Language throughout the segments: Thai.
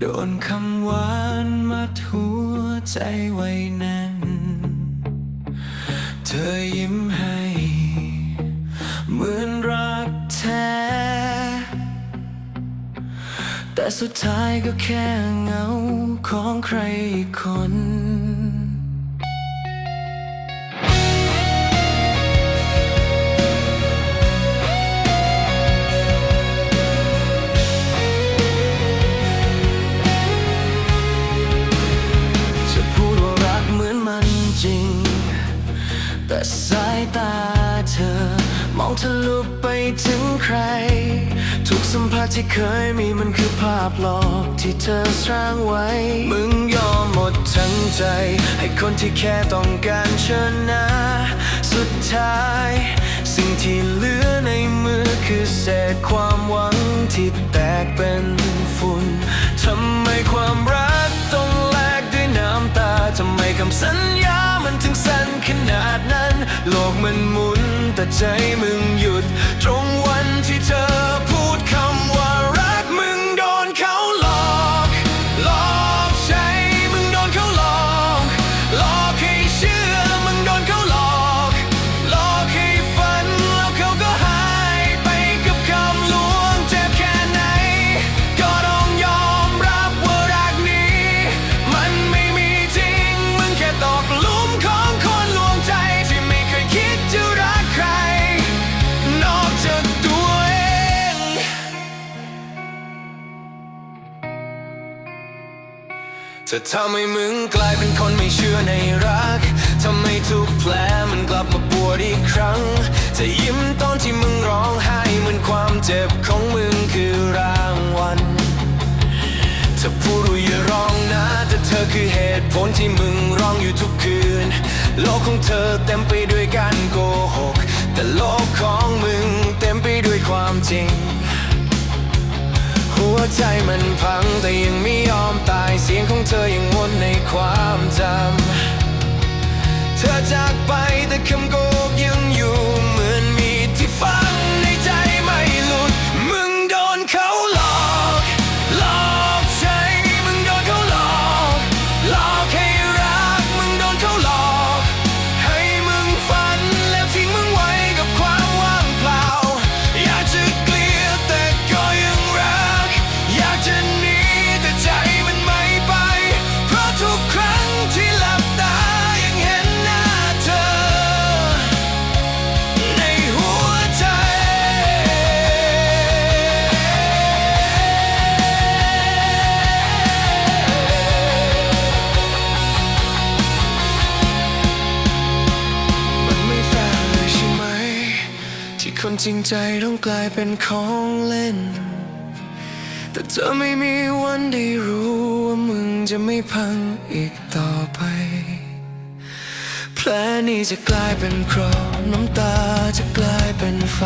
โดนคำหวานมาทั่วใจไว้แน่น เธอยิ้มให้ เหมือนรักแท้ แต่สุดท้ายก็แค่เงาของใครคน จริง แต่สายตาเธอ มองทะลุไปถึงใคร ทุกสัมผัสที่เคยมีมันคือภาพหลอกที่เธอสร้างไว้ มึงยอมหมดทั้งใจ ให้คนที่แค่ต้องการชนะ สุดท้าย สิ่งที่เหลือในมือคือเศษความหวังที่แตกเป็นฝุ่นทำ ขนาดนั้น โลกมันหมุนแต่ใจมึงหยุดตรง จะทำให้มึงกลายเป็นคนไม่เชื่อในรักทำให้ทุกแผลมันกลับมาปวดอีกครั้งจะยิ้มตอนที่มึงร้องไห้เหมือนความเจ็บของมึงคือรางวัลเธอพูดอย่าร้องนะแต่เธอคือเหตุผลที่มึงร้องอยู่ทุกคืน โลกของเธอเต็มไปด้วยการโกหก แต่โลกของมึงเต็มไปด้วยความจริง วใจมันพังแต่ยังไม่ยอมตายเสียงของเธอยังวนในความจำ เธอจากไปแต่คำโก ที่คนจริงใจต้องกลายเป็นของเล่น แต่เธอไม่มีวันได้รู้ว่ามึงจะไม่พังอีกต่อไป แผลนี้จะกลายเป็นครนน้ำตาจะกลายเป็นไฟ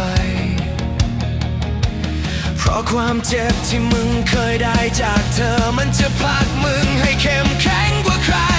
เพราะความเจ็บที่มึงเคยได้จากเธอมันจะผลักมึงให้เข้มแข็งกว่าใคร